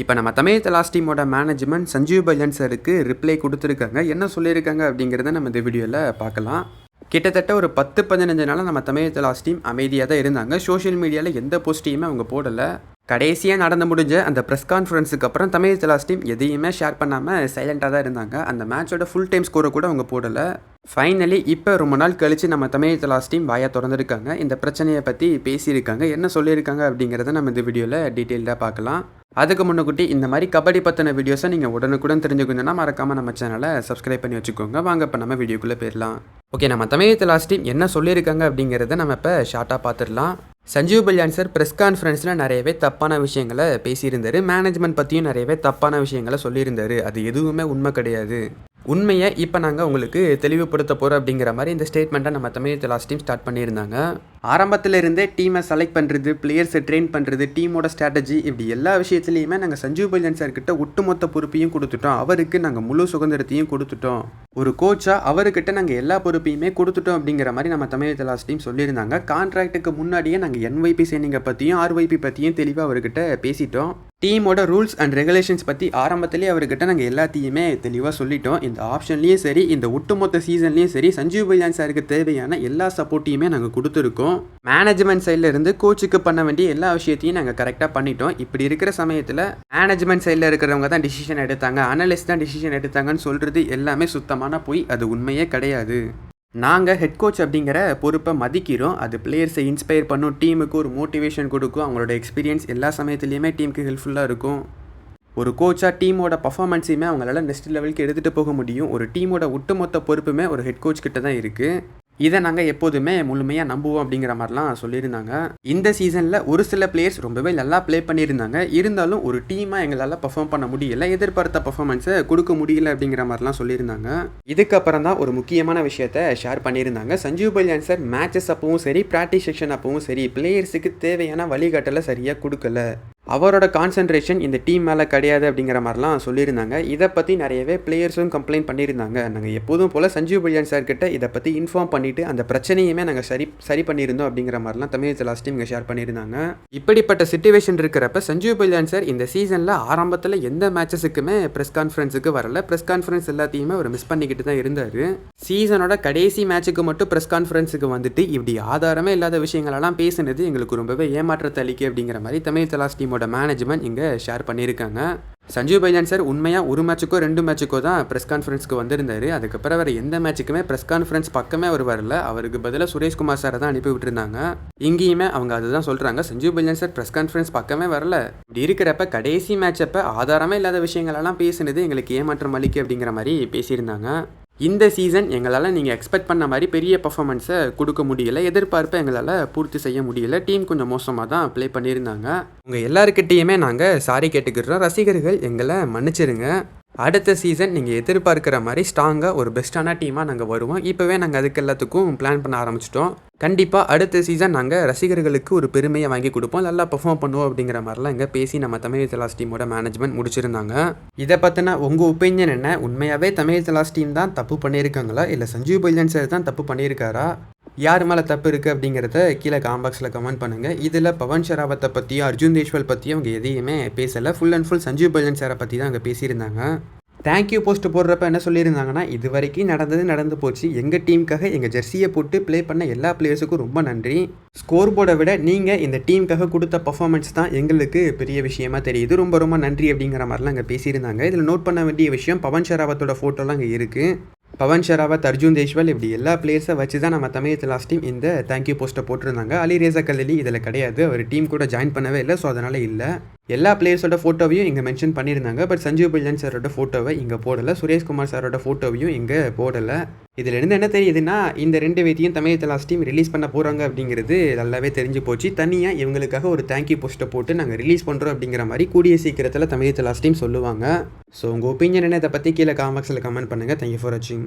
இப்போ நம்ம தமிழ் தலாஸ் டீமோட மேனேஜ்மெண்ட் சஞ்சீவ் பைலன் சாருக்கு ரிப்ளை கொடுத்துருக்காங்க. என்ன சொல்லியிருக்காங்க அப்படிங்கிறத நம்ம இந்த வீடியோவில் பார்க்கலாம். கிட்டத்தட்ட ஒரு பத்து பதினஞ்சு நாளாக நம்ம தமிழ் தலாஸ் டீம் அமைதியாக தான் இருந்தாங்க. சோஷியல் மீடியாவில் எந்த போஸ்ட்டையுமே அவங்க போடலை. கடைசியாக நடந்து முடிஞ்ச அந்த ப்ரெஸ் கான்ஃபரன்ஸுக்கு அப்புறம் தமிழ் தலாஸ் டீம் எதையுமே ஷேர் பண்ணாமல் சைலண்ட்டாக தான் இருந்தாங்க. அந்த மேட்சோட ஃபுல் டைம் ஸ்கோரை கூட அவங்க போடலை. ஃபைனலி இப்போ ரொம்ப நாள் கழித்து நம்ம தமிழ் தலாஸ் டீம் வாயாக திறந்துருக்காங்க. இந்த பிரச்சனையை பற்றி பேசியிருக்காங்க. என்ன சொல்லியிருக்காங்க அப்படிங்கிறத நம்ம இந்த வீடியோவில் டீட்டெயில்டாக பார்க்கலாம். அதுக்கு முன்னக்குட்டி இந்த மாதிரி கபடி பற்றின வீடியோஸை நீங்கள் உடனுக்குடன் தெரிஞ்சுக்கணுன்னா மறக்காமல் நம்ம சேனலை சப்ஸ்கிரைப் பண்ணி வச்சுக்கோங்க. வாங்க இப்போ நம்ம வீடியோக்குள்ளே போயிடலாம். ஓகே நம்ம தமிழ் லாஸ்ட் டீம் என்ன சொல்லியிருக்காங்க அப்படிங்கிறத நம்ம இப்போ ஷார்ட்டாக பார்த்துடலாம் சஞ்சீவ் பல்யான் சார் ப்ரெஸ் கான்ஃபரன்ஸில் நிறையவே தப்பான விஷயங்களை பேசியிருந்தார். மேனேஜ்மெண்ட் பற்றியும் நிறையவே தப்பான விஷயங்களை சொல்லியிருந்தார். அது எதுவுமே உண்மை கிடையாது. உண்மையை இப்போ நாங்கள் உங்களுக்கு தெளிவுபடுத்த போகிறோம் அப்படிங்கிற மாதிரி இந்த ஸ்டேட்மெண்ட்டை நம்ம தமிழ் லாஸ்ட் டீம் ஸ்டார்ட் பண்ணியிருந்தாங்க. ஆரம்பத்தில் இருந்தே டீமை செலக்ட் பண்ணுறது பிளேயர்ஸை ட்ரெயின் பண்ணுறது டீமோட ஸ்ட்ராட்டஜி இப்படி எல்லா விஷயத்துலையுமே நாங்கள் சஞ்சீவ் பல்யான் சார் கிட்ட ஒட்டுமொத்த பொறுப்பையும் கொடுத்துட்டோம். அவருக்கு நாங்கள் முழு சுதந்திரத்தையும் கொடுத்துட்டோம். ஒரு கோச்சாக அவர்கிட்ட நாங்கள் எல்லா பொறுப்பையுமே கொடுத்துட்டோம் அப்படிங்கிற மாதிரி நம்ம தமிழ் லாஸ்ட் டீம் சொல்லியிருந்தாங்க. கான்ட்ராக்ட்டுக்கு முன்னாடியே நாங்கள் என்வைபி சைனிங்கை பற்றியும் ஆர்வைபி பற்றியும் தெளிவாக அவர்கிட்ட பேசிட்டோம். டீமோட ரூல்ஸ் அண்ட் ரெகுலேஷன்ஸ் பற்றி ஆரம்பத்திலே அவர்கிட்ட நாங்கள் எல்லாத்தையுமே தெளிவாக சொல்லிட்டோம். இந்த ஆப்ஷன்லேயும் சரி இந்த ஒட்டுமொத்த சீசன்லேயும் சரி சஞ்சீவ் பையான் சாருக்கு தேவையான எல்லா சப்போர்ட்டையுமே நாங்கள் கொடுத்துருக்கோம். மேனேஜ்மெண்ட் சைடில் இருந்து கோச்சுக்கு பண்ண வேண்டிய எல்லா விஷயத்தையும் நாங்கள் கரெக்டாக பண்ணிட்டோம். இப்படி இருக்கிற சமயத்தில் மேனேஜ்மெண்ட் சைடில் இருக்கிறவங்க தான் டிசிஷன் எடுத்தாங்க. அனலிஸ்ட் தான் டிசிஷன் எடுத்தாங்கன்னு சொல்கிறது எல்லாமே சுத்தமான போய். அது உண்மையே கிடையாது. நாங்கள் ஹெட் கோச் அப்படிங்கிற பொறுப்பை மதிக்கிறோம். அது பிளேயர்ஸை இன்ஸ்பயர் பண்ணும். டீமுக்கு ஒரு மோட்டிவேஷன் கொடுக்கும். அவங்களோட எக்ஸ்பீரியன்ஸ் எல்லா சமயத்துலேயுமே டீமுக்கு ஹெல்ப்ஃபுல்லாக இருக்கும். ஒரு கோச்சாக டீமோட பர்ஃபார்மன்ஸையுமே அவங்களால நெக்ஸ்ட் லெவலுக்கு எடுத்துகிட்டு போக முடியும். ஒரு டீமோட ஒட்டுமொத்த பொறுப்புமே ஒரு ஹெட் கோச் கிட்ட தான் இருக்குது இதை நாங்கள் எப்போதுமே முழுமையாக நம்புவோம் அப்படிங்கிற மாதிரிலாம் சொல்லியிருந்தாங்க. இந்த சீசனில் ஒரு சில பிளேயர்ஸ் ரொம்பவே நல்லா ப்ளே பண்ணியிருந்தாங்க. இருந்தாலும் ஒரு டீமாக எங்களால் பர்ஃபார்ம் பண்ண முடியல எதிர்பார்த்த பர்ஃபார்மன்ஸை கொடுக்க முடியல அப்படிங்கிற மாதிரிலாம் சொல்லியிருந்தாங்க. இதுக்கப்புறம் தான் ஒரு முக்கியமான விஷயத்த ஷேர் பண்ணியிருந்தாங்க. சஞ்சீவ் பல்யான் சார் மேட்சஸ் அப்பவும் சரி ப்ராக்டிஸ் செக்ஷன் அப்பவும் சரி பிளேயர்ஸுக்கு தேவையான வழிகாட்டலை சரியாக கொடுக்கல. அவரோட கான்சன்ட்ரேஷன் இந்த டீம் மேலே கிடையாது அப்படிங்கிற மாதிரிலாம் சொல்லியிருந்தாங்க. இதை பற்றி நிறையவே பிளேயர்ஸும் கம்ப்ளைண்ட் பண்ணியிருந்தாங்க. நாங்கள் எப்போதும் போல் சஞ்சீவ் பல்யான் சார் கிட்ட இதை பற்றி இன்ஃபார்ம் பண்ணிவிட்டு அந்த பிரச்சனையுமே நாங்கள் சரி சரி பண்ணியிருந்தோம் அப்படிங்கிற மாதிரிலாம் தமிழ் லாஸ்ட் டீம் இங்கே ஷேர் பண்ணியிருந்தாங்க. இப்படிப்பட்ட சுச்சுவேஷன் இருக்கிறப்ப சஞ்சீவ் பல்யான் சார் இந்த சீசனில் ஆரம்பத்தில் எந்த மேட்சஸுக்குமே ப்ரெஸ் கான்ஃபரன்ஸுக்கு வரல. ப்ரெஸ் கான்ஃபரன்ஸ் எல்லாத்தையுமே அவர் மிஸ் பண்ணிக்கிட்டு தான் இருந்தார். சீசனோட கடைசி மேட்சுக்கு மட்டும் ப்ரெஸ் கான்ஃபரன்ஸுக்கு வந்துட்டு இப்படி ஆதாரமே இல்லாத விஷயங்களெல்லாம் பேசுனது எங்களுக்கு ரொம்பவே ஏமாற்றத்தை அளிக்கு அப்படிங்கிற மாதிரி தமிழ் தலாஸ் டீமோட மேனேஜ்மெண்ட் இங்கே ஷேர் பண்ணியிருக்காங்க. சஞ்சீவ் பைஜான் சார் உண்மையாக ஒரு மேட்சுக்கோ ரெண்டு மேட்சுக்கோ தான் ப்ரெஸ் கான்ஃபரன்ஸ்க்கு வந்திருந்தார். அதுக்கப்புறம் வேறு எந்த மேட்சுக்குமே ப்ரெஸ் கான்ஃபரன்ஸ் பக்கமே அவர் வரல. அவருக்கு பதிலாக சுரேஷ்குமார் சாரை தான் அனுப்பி விட்டுருந்தாங்க. இங்கேயுமே அவங்க அதுதான் சொல்கிறாங்க சஞ்சீவ் பைஜான் சார் ப்ரெஸ் கான்ஃபரன்ஸ் பக்கமே வரல. இப்படி இருக்கிறப்ப கடைசி மேட்ச் அப்போ ஆதாரமே இல்லாத விஷயங்களெல்லாம் பேசினது எங்களுக்கு ஏமாற்றம் அளிக்கு அப்படிங்கிற மாதிரி பேசியிருந்தாங்க. இந்த சீசன் எங்களால் நீங்கள் எக்ஸ்பெக்ட் பண்ண மாதிரி பெரிய பர்ஃபாமன்ஸை கொடுக்க முடியல. எதிர்பார்ப்பை எங்களால் பூர்த்தி செய்ய முடியல. டீம் கொஞ்சம் மோசமாக தான் ப்ளே பண்ணியிருந்தாங்க. உங்கள் எல்லாருக்கிட்டேயுமே நாங்கள் சாரி கேட்டுக்கிறோம். ரசிகர்கள் எங்களை மன்னிச்சிருங்க. அடுத்த சீசன் நீங்கள் எதிர்பார்க்குற மாதிரி ஸ்ட்ராங்காக ஒரு பெஸ்ட்டான டீமாக நாங்கள் வருவோம். இப்போவே நாங்கள் அதுக்கு எல்லாத்துக்கும் பிளான் பண்ண ஆரம்பிச்சிட்டோம். கண்டிப்பாக அடுத்த சீசன் நாங்கள் ரசிகர்களுக்கு ஒரு பெருமையை வாங்கி கொடுப்போம். நல்லா பெர்ஃபார்ம் பண்ணுவோம் அப்படிங்கிற மாதிரிலாம் இங்கே பேசி நம்ம தமிழ் தலாஸ் டீமோட மேனேஜ்மெண்ட் முடிச்சிருந்தாங்க. இதை பற்றின உங்கள் ஒப்பீனியன் என்ன? உண்மையாகவே தமிழ் தலாஸ் டீம் தான் தப்பு பண்ணியிருக்காங்களா? இல்லை சஞ்சீவ் பைலன் சார் தான் தப்பு பண்ணியிருக்காரா? யார் மேலே தப்பு இருக்குது அப்படிங்கிறத கீழே காம்பாக்ஸில் கமெண்ட் பண்ணுங்கள் இதில் பவன் ஷராவத்தை பற்றியும் அர்ஜுன் தேஷ்வால் பற்றியும் அவங்க எதையுமே பேசலை. Full and full Sanjeev Balyan சாரை பற்றி தான் அங்கே பேசியிருந்தாங்க. தேங்க்யூ போஸ்ட் போடுறப்ப என்ன சொல்லியிருந்தாங்கன்னா இது வரைக்கும் நடந்தது நடந்து போச்சு. எங்கள் டீமுக்காக எங்கள் ஜெர்சியை போட்டு ப்ளே பண்ண எல்லா பிளேயர்ஸுக்கும் ரொம்ப நன்றி. ஸ்கோர் போர்டை விட நீங்கள் இந்த டீமுக்காக கொடுத்த பர்ஃபார்மன்ஸ் தான் எங்களுக்கு பெரிய விஷயமா தெரியுது. ரொம்ப ரொம்ப நன்றி அப்படிங்கிற மாதிரிலாம் அங்கே பேசியிருந்தாங்க. இதில் நோட் பண்ண வேண்டிய விஷயம் பவன் ஷராவத்தோட ஃபோட்டோலாம் அங்கே இருக்குது பவன் ஷெராவத் அர்ஜுன் தேஷ்வால் இப்படி எல்லா பிளேயர்ஸை வச்சு தான் நம்ம தமிழ் லாஸ்ட் டீம் இந்த தேங்க்யூ போஸ்ட்டை போட்டிருந்தாங்க. அலி ரேசா கல்லி இதில் கிடையாது. அவர் டீம் கூட ஜாயின் பண்ணவே இல்லை ஸோ அதனால் இல்லை. எல்லா பிளேயர்ஸோட ஃபோட்டோவையும் இங்கே மென்ஷன் பண்ணியிருந்தாங்க பட் சஞ்சீவ் பில்லன் சாரோட ஃபோட்டோவை இங்கே போடலை. சுரேஷ்குமார் சாரோட ஃபோட்டோவையும் இங்கே போடலை. இதிலிருந்து என்ன தெரியுதுன்னா இந்த ரெண்டு பேத்தையும் தமிழ் லாஸ்ட் டீம் ரிலீஸ் பண்ண போகிறாங்க அப்படிங்கிறது நல்லாவே தெரிஞ்சு போச்சு. தனியாக இவங்களுக்காக ஒரு தேங்க்யூ போஸ்ட்டை போட்டு நாங்கள் ரிலீஸ் பண்ணுறோம் அப்படிங்கிற மாதிரி கூடிய சீக்கிரத்தில் தமிழ் லாஸ்ட் டீம் சொல்லுவாங்க. ஸோ உங்கள் ஒப்பீனியன் என்ன? இதை பற்றி கீழே காமெக்ஸில் கமெண்ட் பண்ணுங்கள் தேங்க்யூ ஃபார் வாட்சிங்